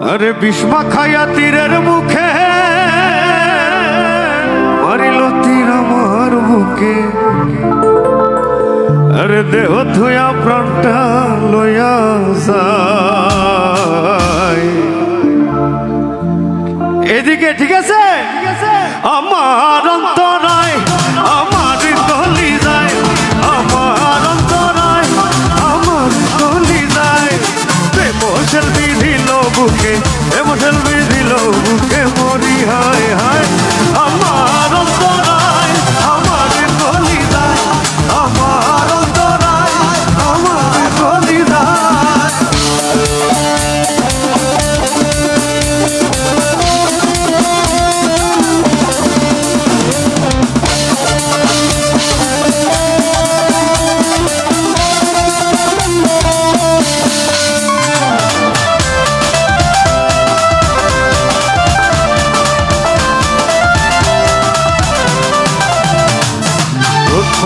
আরে বিষ্মা খাইয়া তীরের মুখে, মারিল তীর আমার বুকে। আরে দেহ ধুয়া প্রাণটা লইয়া যায়। এদিকে, ঠিক আছে? busquen, hemos olvidado.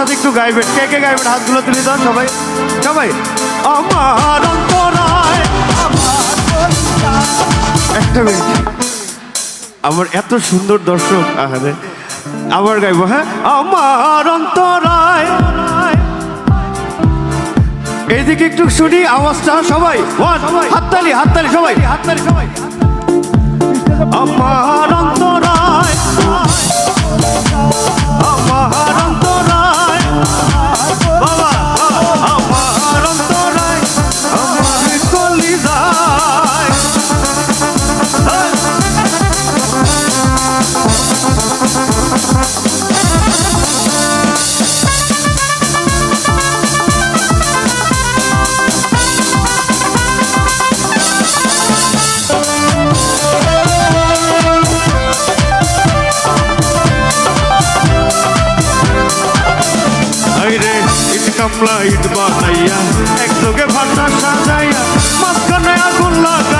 সাথে একটু গাইবেন। কে কে গাইবেন? হাতগুলো তুলে দেন সবাই। সবাই। আমার অন্তরায় একটা মিনিট। আমার এত সুন্দর দর্শক আহারে আবার গাইবো হ্যাঁ? আমার অন্তরায়। এইদিকে একটু শুনি আওয়াজটা, সবাই। হাততালি হাততালি সবাই হাততালি, সবাই। কামলা ইট বানাইয়া একযোগে ভাটা সাজাইয়া মাঝখানে আগুন লাগাইয়া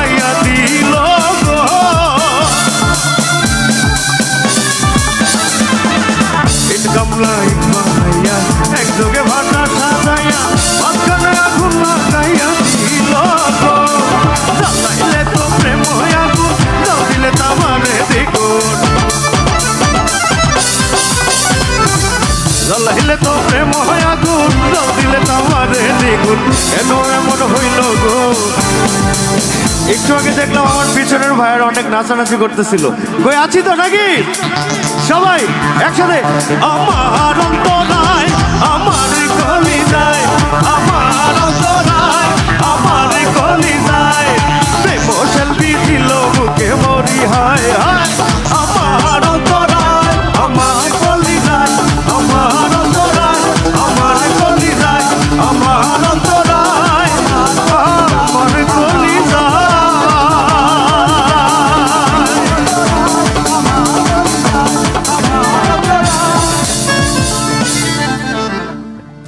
কেন এমন হইল গো। একটু আগে দেখলাম আমার পিছনের ভাইয়ের অনেক নাচানাচি করতেছিল। কই আছি তো নাকি? সবাই একসাথে। আমার অন্তরায়, আমার কলি যায় আমার অন্তরায়, আমার কলি যায় প্রেম সেলফি দিল বুকে মরি হায় হায়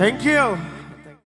Thank you.